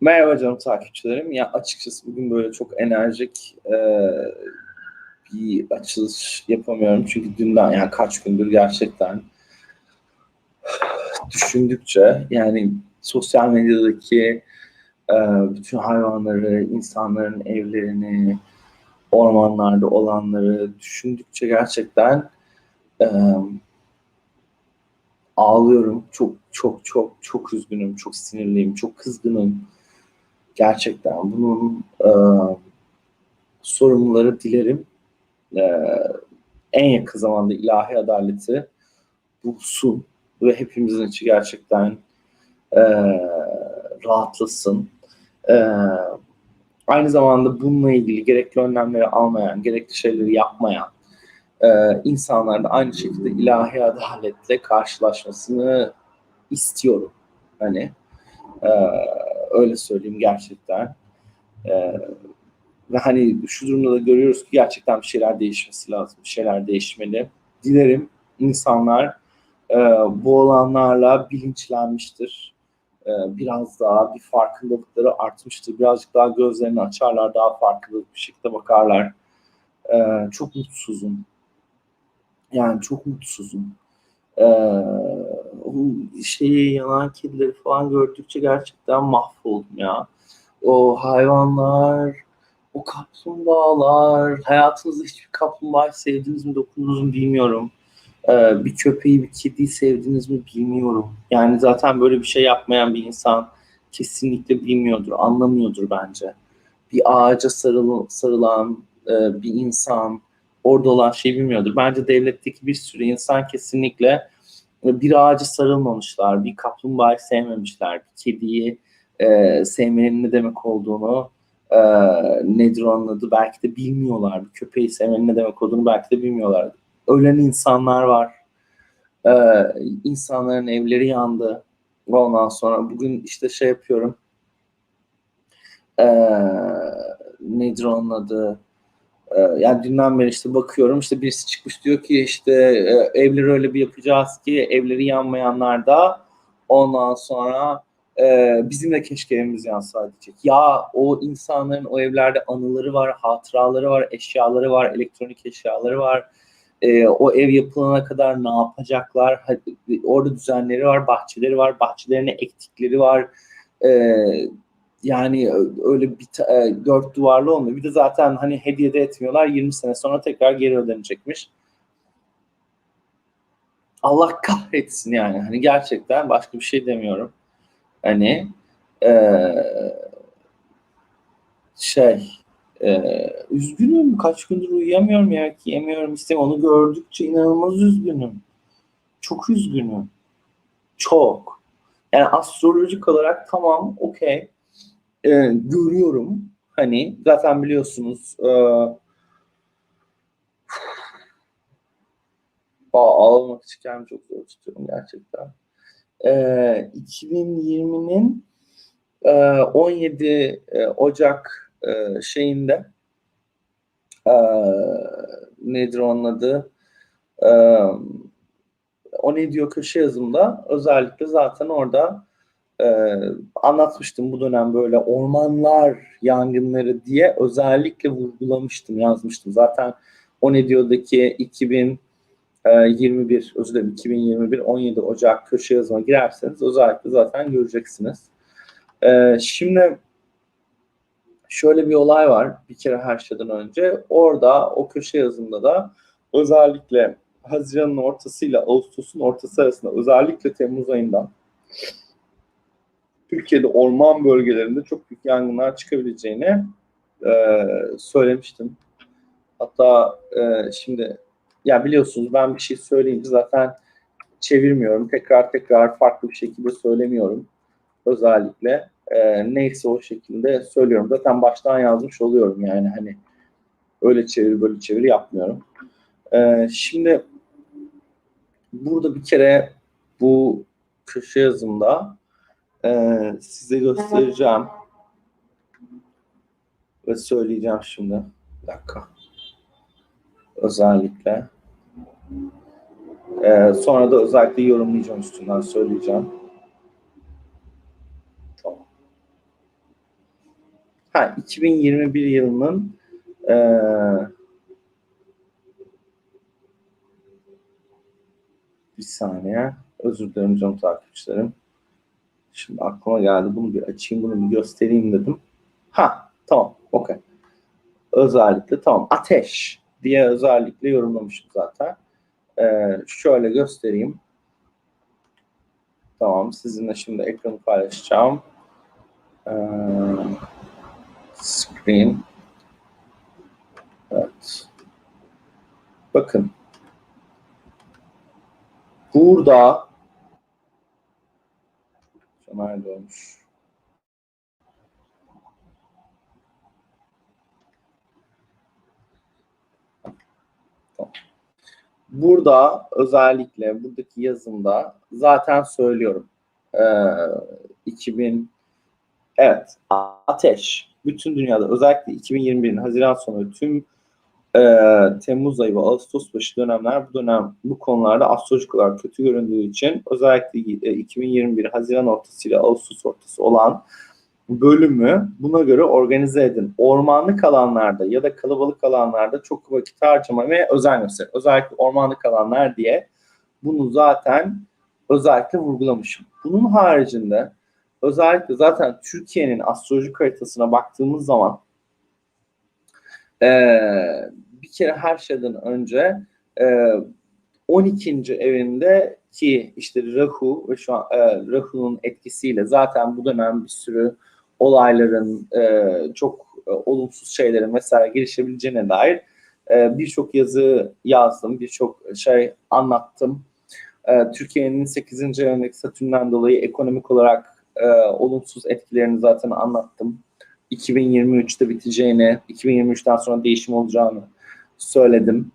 Merhaba canım takipçilerim. Ya açıkçası bugün böyle çok enerjik e, bir açılış yapamıyorum. Çünkü dünden yani kaç gündür gerçekten düşündükçe yani sosyal medyadaki e, bütün hayvanları, insanların evlerini, ormanlarda olanları düşündükçe gerçekten e, ağlıyorum. Çok çok çok çok üzgünüm, çok sinirliyim, çok kızgınım. Gerçekten bunun e, sorumluları dilerim. E, en yakın zamanda ilahi adaleti bulsun ve hepimizin içi gerçekten e, rahatlasın. E, aynı zamanda bununla ilgili gerekli önlemleri almayan, gerekli şeyleri yapmayan e, insanlar da aynı şekilde ilahi adaletle karşılaşmasını istiyorum. Hani e, öyle söyleyeyim gerçekten. E, ve hani şu durumda da görüyoruz ki gerçekten bir şeyler değişmesi lazım. Bir şeyler değişmeli. Dilerim insanlar e, bu olanlarla bilinçlenmiştir. E, biraz daha bir farkındalıkları artmıştır. Birazcık daha gözlerini açarlar, daha farklı bir şekilde bakarlar. E, çok mutsuzum. Yani çok mutsuzum. Ee, o şeyi yanan kedileri falan gördükçe gerçekten mahvoldum ya. O hayvanlar, o kaplumbağalar, hayatınızda hiçbir kaplumbağa sevdiniz mi, dokundunuz mu bilmiyorum. Ee, bir köpeği, bir kediyi sevdiniz mi bilmiyorum. Yani zaten böyle bir şey yapmayan bir insan kesinlikle bilmiyordur, anlamıyordur bence. Bir ağaca sarıl, sarılan e, bir insan, orada olan şeyi bilmiyordur. Bence devletteki bir sürü insan kesinlikle bir ağacı sarılmamışlar, bir kaplumbağayı sevmemişler, bir kediyi e, sevmenin ne demek olduğunu e, nedir onun adı belki de bilmiyorlar. Bir köpeği sevmenin ne demek olduğunu belki de bilmiyorlar. Ölen insanlar var. E, insanların evleri yandı. Ondan sonra bugün işte şey yapıyorum. E, nedir onun adı? Ee, yani dünden beri işte bakıyorum işte birisi çıkmış diyor ki işte e, evleri öyle bir yapacağız ki evleri yanmayanlar da ondan sonra e, bizim de keşke evimiz yansaydı diyecek. Ya o insanların o evlerde anıları var, hatıraları var, eşyaları var, elektronik eşyaları var. E, o ev yapılana kadar ne yapacaklar? Orada düzenleri var, bahçeleri var, bahçelerine ektikleri var. E, yani öyle bir e, dört duvarlı olmuyor. Bir de zaten hani hediye de etmiyorlar. 20 sene sonra tekrar geri ödenecekmiş. Allah kahretsin yani. Hani gerçekten başka bir şey demiyorum. Hani e, şey e, üzgünüm. Kaç gündür uyuyamıyorum ya ki yemiyorum istemiyorum. Onu gördükçe inanılmaz üzgünüm. Çok üzgünüm. Çok. Yani astrolojik olarak tamam okey e, görüyorum. Hani zaten biliyorsunuz e, ağlamak için kendimi çok zor tutuyorum gerçekten. E, 2020'nin e, 17 e, Ocak e, şeyinde e, nedir onun adı? E, o ne diyor köşe yazımda özellikle zaten orada e, anlatmıştım bu dönem böyle ormanlar yangınları diye özellikle vurgulamıştım, yazmıştım. Zaten o ne diyordaki 2021, özür dilerim 2021 17 Ocak köşe yazıma girerseniz özellikle zaten göreceksiniz. E, şimdi şöyle bir olay var bir kere her şeyden önce. Orada o köşe yazımda da özellikle Haziran'ın ortasıyla Ağustos'un ortası arasında özellikle Temmuz ayından Türkiye'de orman bölgelerinde çok büyük yangınlar çıkabileceğini e, söylemiştim. Hatta e, şimdi ya biliyorsunuz ben bir şey söyleyince zaten çevirmiyorum. Tekrar tekrar farklı bir şekilde söylemiyorum. Özellikle e, neyse o şekilde söylüyorum. Zaten baştan yazmış oluyorum yani hani öyle çevir böyle çevir yapmıyorum. E, şimdi burada bir kere bu köşe yazımda ee, size göstereceğim. Ve söyleyeceğim şimdi. Bir dakika. Özellikle. Ee, sonra da özellikle yorumlayacağım üstünden söyleyeceğim. Tamam. ha 2021 yılının e, bir saniye özür dilerim canım takipçilerim. Şimdi aklıma geldi. Bunu bir açayım, bunu bir göstereyim dedim. Ha, tamam. Okey. Özellikle tamam. Ateş diye özellikle yorumlamışım zaten. Ee, şöyle göstereyim. Tamam. Sizinle şimdi ekranı paylaşacağım. Ee, screen. Evet. Bakın. Burada Nerede olmuş? Burada özellikle buradaki yazımda zaten söylüyorum. Ee, 2000 evet ateş bütün dünyada özellikle 2021'in Haziran sonu tüm e, Temmuz ayı ve Ağustos başı dönemler bu dönem bu konularda astrolojik olarak kötü göründüğü için özellikle e, 2021 Haziran ortası ile Ağustos ortası olan bölümü buna göre organize edin. Ormanlık alanlarda ya da kalabalık alanlarda çok vakit harcamaya özen gösterin. Özellikle ormanlık alanlar diye bunu zaten özellikle vurgulamışım. Bunun haricinde özellikle zaten Türkiye'nin astrolojik haritasına baktığımız zaman ee, bir kere her şeyden önce e, 12. evinde ki işte Rahu ve şu an e, Rahu'nun etkisiyle zaten bu dönem bir sürü olayların e, çok e, olumsuz şeylerin vesaire gelişebileceğine dair e, birçok yazı yazdım, birçok şey anlattım. E, Türkiye'nin 8. evindeki Satürn'den dolayı ekonomik olarak e, olumsuz etkilerini zaten anlattım. 2023'te biteceğini, 2023'ten sonra değişim olacağını söyledim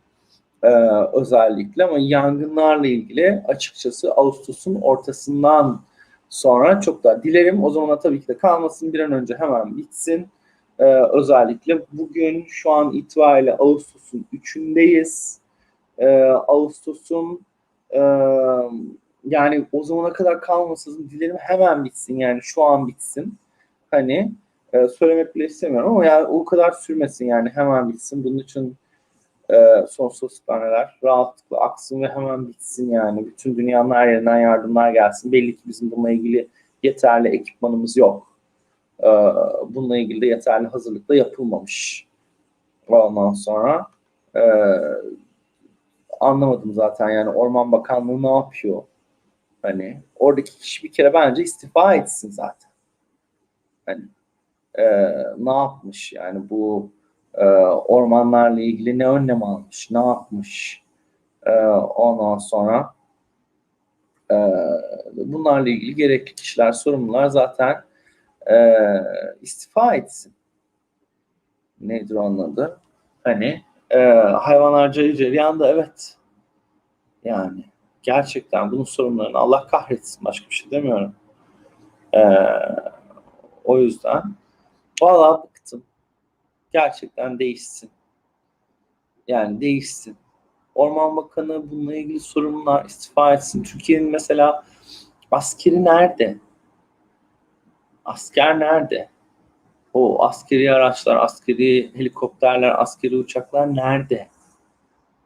ee, özellikle ama yangınlarla ilgili açıkçası Ağustos'un ortasından sonra çok daha dilerim o zamana tabii ki de kalmasın bir an önce hemen bitsin. Ee, özellikle bugün şu an itibariyle Ağustos'un 3'ündeyiz. Ee, Ağustos'un e, yani o zamana kadar kalmasın dilerim hemen bitsin yani şu an bitsin. Hani e, söylemek bile istemiyorum ama yani o kadar sürmesin yani hemen bitsin. Bunun için e, sonsuz taneler rahatlıkla aksın ve hemen bitsin yani. Bütün dünyanın her yerinden yardımlar gelsin. Belli ki bizim bununla ilgili yeterli ekipmanımız yok. E, bununla ilgili de yeterli hazırlıkla yapılmamış. Ondan sonra e, anlamadım zaten yani Orman Bakanlığı ne yapıyor? Hani oradaki kişi bir kere bence istifa etsin zaten. Hani e, ne yapmış yani bu e, ormanlarla ilgili ne önlem almış, ne yapmış e, ondan sonra e, bunlarla ilgili gerekli kişiler, sorumlular zaten e, istifa etsin. Nedir onun adı? Hani e, hayvanlar cayır cayır yandı evet. Yani gerçekten bunun sorumlularını Allah kahretsin başka bir şey demiyorum. E, o yüzden valla bıktım. Gerçekten değişsin. Yani değişsin. Orman Bakanı bununla ilgili sorumlular istifa etsin. Türkiye'nin mesela askeri nerede? Asker nerede? O askeri araçlar, askeri helikopterler, askeri uçaklar nerede?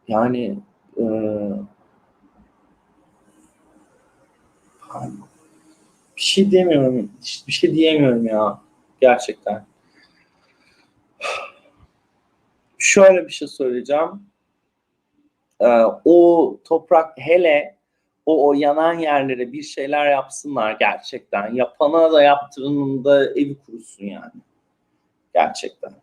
Yani e, bir şey diyemiyorum. Bir şey diyemiyorum ya. Gerçekten. Şöyle bir şey söyleyeceğim. Ee, o toprak hele o, o yanan yerlere bir şeyler yapsınlar gerçekten. Yapana da yaptıranın da evi kurusun yani. Gerçekten.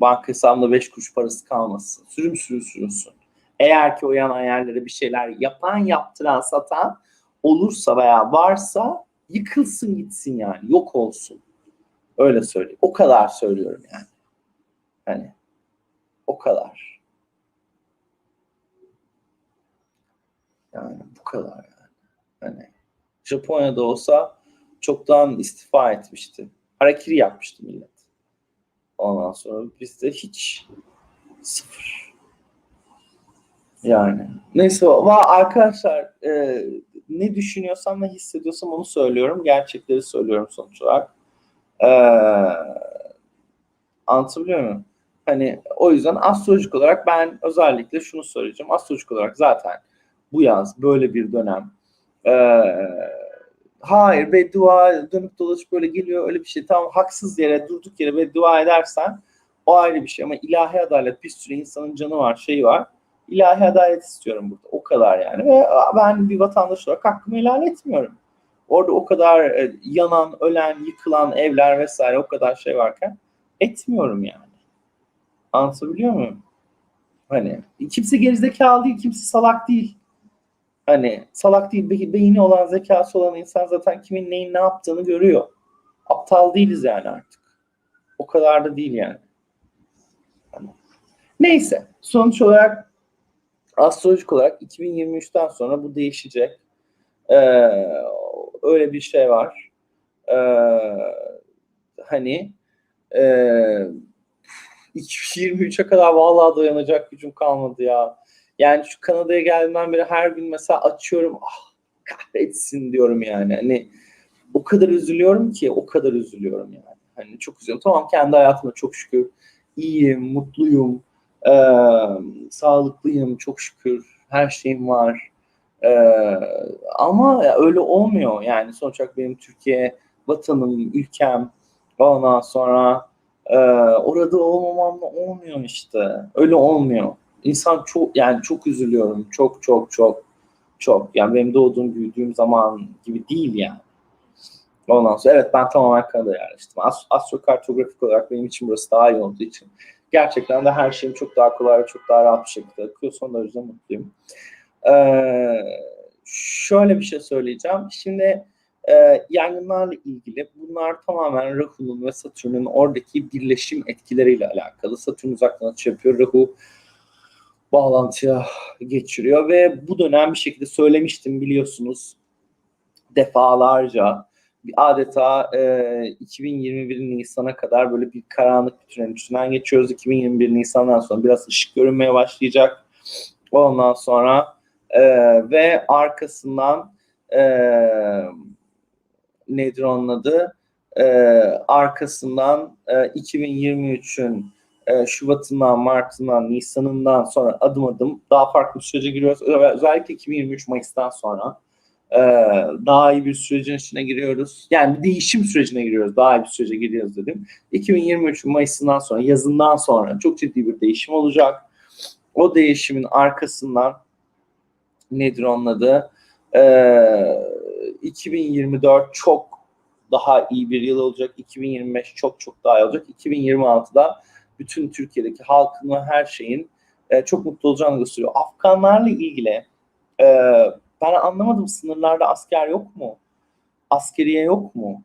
Banka hesabında beş kuruş parası kalmasın. Sürüm sürüm sürünsün. Eğer ki o yanan yerlere bir şeyler yapan, yaptıran, satan olursa veya varsa yıkılsın gitsin yani. Yok olsun. Öyle söyleyeyim. O kadar söylüyorum yani. Hani o kadar. Yani bu kadar yani. Hani Japonya'da olsa çoktan istifa etmişti. Harakiri yapmıştı millet. Ondan sonra bizde hiç sıfır. Yani. Neyse va arkadaşlar e, ne düşünüyorsam ne hissediyorsam onu söylüyorum. Gerçekleri söylüyorum sonuç olarak. Eee Anlatabiliyor muyum? Hani o yüzden astrolojik olarak ben özellikle şunu söyleyeceğim. Astrolojik olarak zaten bu yaz böyle bir dönem. Ee, hayır beddua dönüp dolaşıp böyle geliyor öyle bir şey. Tamam haksız yere durduk yere beddua edersen o ayrı bir şey ama ilahi adalet bir sürü insanın canı var şeyi var. İlahi adalet istiyorum burada. O kadar yani. Ve ben bir vatandaş olarak hakkımı helal etmiyorum. Orada o kadar e, yanan, ölen, yıkılan evler vesaire o kadar şey varken etmiyorum yani. Anlatabiliyor muyum? Hani kimse gerizekalı değil, kimse salak değil. Hani salak değil, be- beyni olan, zekası olan insan zaten kimin neyin ne yaptığını görüyor. Aptal değiliz yani artık. O kadar da değil yani. Hani. Neyse, sonuç olarak astrolojik olarak 2023'ten sonra bu değişecek. Ee, öyle bir şey var. Ee, hani e, 2023'e kadar vallahi dayanacak gücüm kalmadı ya. Yani şu Kanada'ya geldiğimden beri her gün mesela açıyorum ah kahretsin diyorum yani. Hani o kadar üzülüyorum ki o kadar üzülüyorum yani. Hani çok üzülüyorum. Tamam kendi hayatımda çok şükür iyiyim, mutluyum, e, sağlıklıyım çok şükür. Her şeyim var. E, ama öyle olmuyor. Yani sonuç olarak benim Türkiye vatanım, ülkem ondan sonra e, orada olmamamla olmuyor işte. Öyle olmuyor. İnsan çok yani çok üzülüyorum. Çok çok çok çok. Yani benim doğduğum büyüdüğüm zaman gibi değil yani. Ondan sonra evet ben tamamen Kanada'ya yerleştim. Ast- astrokartografik olarak benim için burası daha iyi olduğu için gerçekten de her şeyim çok daha kolay ve çok daha rahat bir şekilde akıyor. Son derece mutluyum. Şöyle bir şey söyleyeceğim. Şimdi e, yangınlarla ilgili bunlar tamamen Rahu'nun ve Satürn'ün oradaki birleşim etkileriyle alakalı. Satürn uzaktan açı yapıyor. Rahu bağlantıya geçiriyor ve bu dönem bir şekilde söylemiştim biliyorsunuz defalarca adeta e, 2021 Nisan'a kadar böyle bir karanlık bir tünelin geçiyoruz. 2021 Nisan'dan sonra biraz ışık görünmeye başlayacak. Ondan sonra e, ve arkasından e, nedir onun adı? E, arkasından e, 2023'ün e, Şubat'ından, Mart'ından, Nisan'ından sonra adım adım daha farklı bir sürece giriyoruz. Özellikle 2023 Mayıs'tan sonra e, daha iyi bir sürecin içine giriyoruz. Yani değişim sürecine giriyoruz. Daha iyi bir sürece giriyoruz dedim. 2023 Mayıs'ından sonra, yazından sonra çok ciddi bir değişim olacak. O değişimin arkasından nedir onun adı? E, 2024 çok daha iyi bir yıl olacak. 2025 çok çok daha iyi olacak. 2026'da bütün Türkiye'deki halkın her şeyin e, çok mutlu olacağını gösteriyor. Afganlarla ilgili e, ben anlamadım sınırlarda asker yok mu? Askeriye yok mu?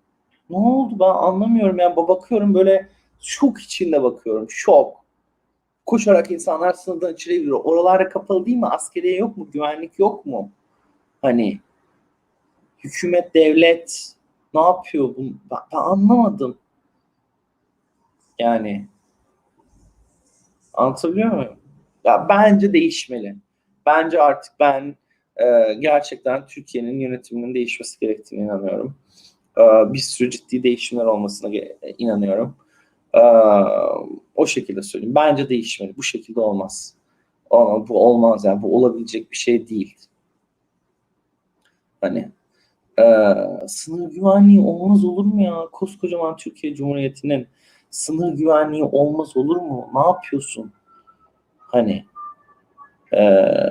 Ne oldu ben anlamıyorum yani bakıyorum böyle şok içinde bakıyorum şok. Koşarak insanlar sınırdan içeri giriyor. Oralarda kapalı değil mi? Askeriye yok mu? Güvenlik yok mu? Hani hükümet, devlet ne yapıyor? Bunu? Ben, ben anlamadım. Yani Anlatabiliyor muyum? Ya bence değişmeli. Bence artık ben e, gerçekten Türkiye'nin yönetiminin değişmesi gerektiğine inanıyorum. E, bir sürü ciddi değişimler olmasına inanıyorum. E, o şekilde söyleyeyim. Bence değişmeli. Bu şekilde olmaz. Ama bu olmaz yani. Bu olabilecek bir şey değil. Hani e, sınır güvenliği olmaz olur mu ya? Koskocaman Türkiye Cumhuriyeti'nin sınır güvenliği olmaz olur mu? Ne yapıyorsun? Hani ee,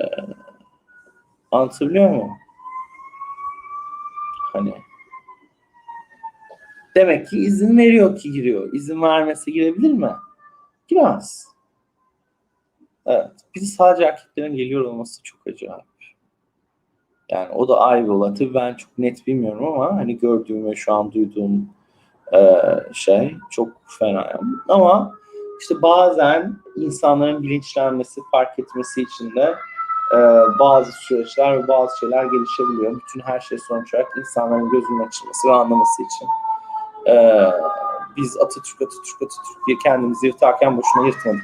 anlatabiliyor muyum? Hani demek ki izin veriyor ki giriyor. İzin vermese girebilir mi? Giremez. Evet. De sadece erkeklerin geliyor olması çok acayip. Yani o da ayrı olay. Tabii ben çok net bilmiyorum ama hani gördüğüm ve şu an duyduğum e, şey çok fena. Ama işte bazen insanların bilinçlenmesi, fark etmesi için de e, bazı süreçler ve bazı şeyler gelişebiliyor. Bütün her şey sonuç olarak insanların gözünün açılması ve anlaması için. E, biz Atatürk, Atatürk, Atatürk diye kendimizi yırtarken boşuna yırtmadık.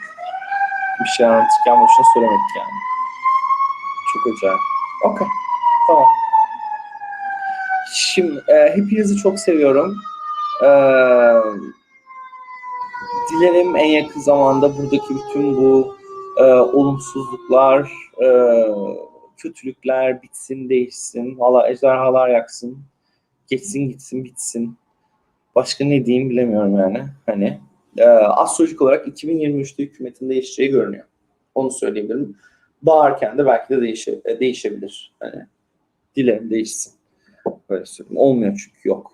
Bir şey anlatırken boşuna söylemedik yani. Çok acayip. Okey. Tamam. Şimdi e, hepinizi çok seviyorum. Ee, dilerim en yakın zamanda buradaki bütün bu e, olumsuzluklar, e, kötülükler bitsin, değişsin. Valla ejderhalar yaksın. Geçsin gitsin bitsin. Başka ne diyeyim bilemiyorum yani. Hani e, astrolojik olarak 2023'te hükümetin değişeceği görünüyor. Onu söyleyebilirim. Bağırken de belki de değişe, e, değişebilir. Hani dilerim değişsin. Böyle söyleyeyim. Olmuyor çünkü yok.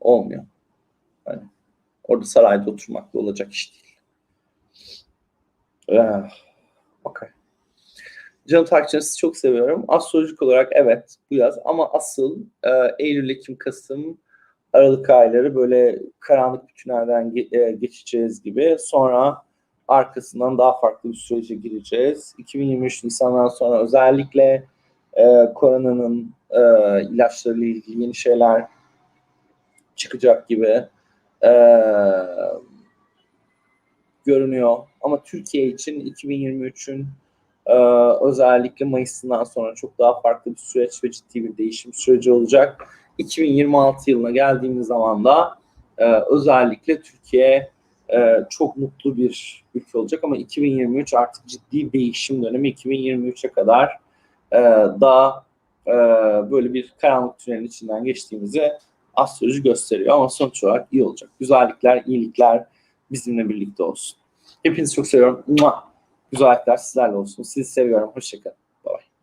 Olmuyor. Hani orada sarayda oturmakla olacak iş değil. Ah, okay. Canım takipçilerinizi sizi çok seviyorum. Astrolojik olarak evet bu yaz ama asıl e, Eylül, Ekim, Kasım, Aralık ayları böyle karanlık bir tünelden e, geçeceğiz gibi. Sonra arkasından daha farklı bir sürece gireceğiz. 2023 Nisan'dan sonra özellikle e, koronanın e, ilaçlarıyla ilgili yeni şeyler çıkacak gibi e, görünüyor. Ama Türkiye için 2023'ün ee, özellikle Mayıs'ından sonra çok daha farklı bir süreç ve ciddi bir değişim süreci olacak. 2026 yılına geldiğimiz zaman da e, özellikle Türkiye e, çok mutlu bir ülke olacak ama 2023 artık ciddi değişim dönemi 2023'e kadar e, daha e, böyle bir karanlık tünelin içinden geçtiğimizi astroloji gösteriyor ama sonuç olarak iyi olacak. Güzellikler, iyilikler bizimle birlikte olsun. Hepinizi çok seviyorum. Güzellikler sizlerle olsun. Sizi seviyorum. Hoşçakalın.